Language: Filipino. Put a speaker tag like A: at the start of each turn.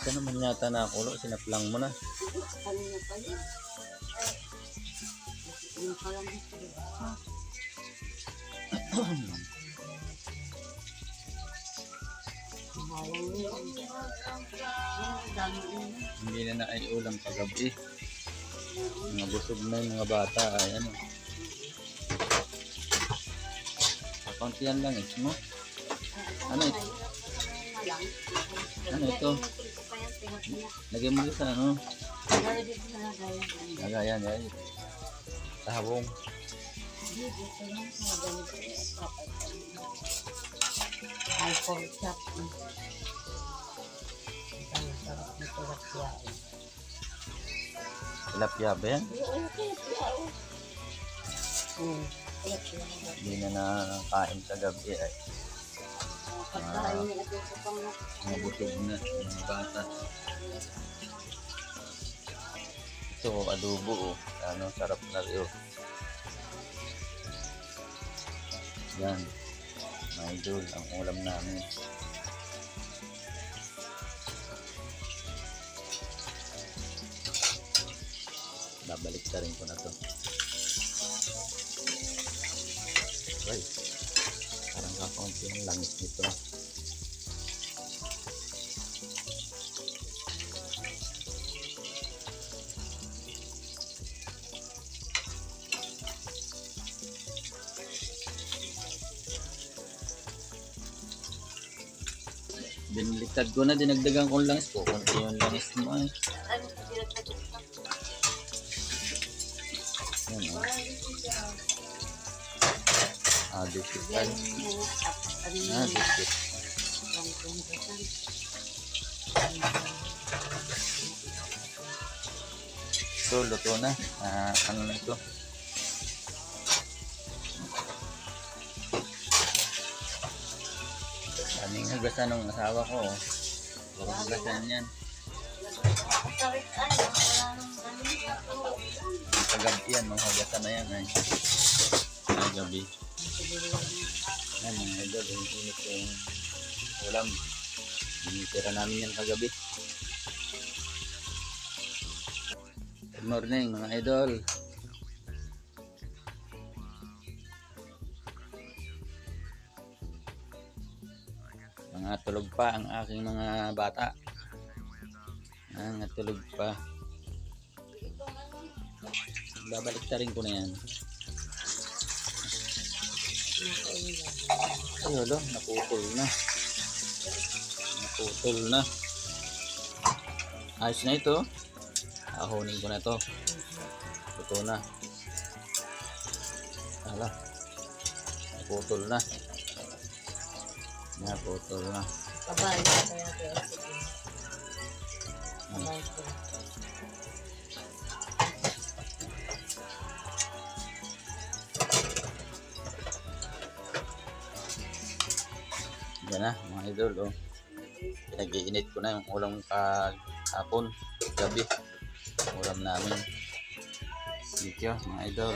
A: Ka naman yata nakulo. Sinaplang mo na.
B: Kanina pa yun. Yung pa lang dito.
A: Hindi na na ay ulam kagabi. Mga busog na yung mga bata. Ay ano. Kauntihan lang eh. Ano ito? Ano ito? Lagyan mo sa ano. Lagayan. Yan. Sabong.
B: Alcohol chop. Ang sarap nito rakyaan.
A: Tilapia ba yan?
B: Hmm.
A: Hindi na nakakain kagabi ay.
B: Pagkain
A: busog na. Mga bata. Ito, adobo oh. Ano, sarap na rin oh. Yan. Mga idol, ang ulam namin. Babalik na rin ko na to. Langis nito. Binaliktad ko na, dinagdagan ko lang ko. Kunti yung langis mo ay.
B: ano.
A: Ah, biscuit
B: Ano
A: Ah, biscuit. Ito, luto na. Ah, ano na ito? Kaming hugasan ng asawa ko. oh. Puro hugasan yan.
B: Ano, ano.
A: Sa gabi yan, mga hugasan na yan. Ay. Gabi. Yan, mga. Yung init yung ulam. Tinitira namin yan kagabi. Good morning, mga idol. Mga tulog pa ang aking mga bata. Mga tulog pa. Babalik ta rin ko na yan. Ay, wala. Naputol na. Naputol na. Ayos na ito. Ahonin ko na to. Ito na. Hala. Naputol na. Naputol na.
B: Kabay, kaya kaya sige. Kabay ko.
A: Yan na, mga idol. Oh. Pinag-iinit ko na yung ulam kahapon. Gabi. Ulam namin. You, mga idol.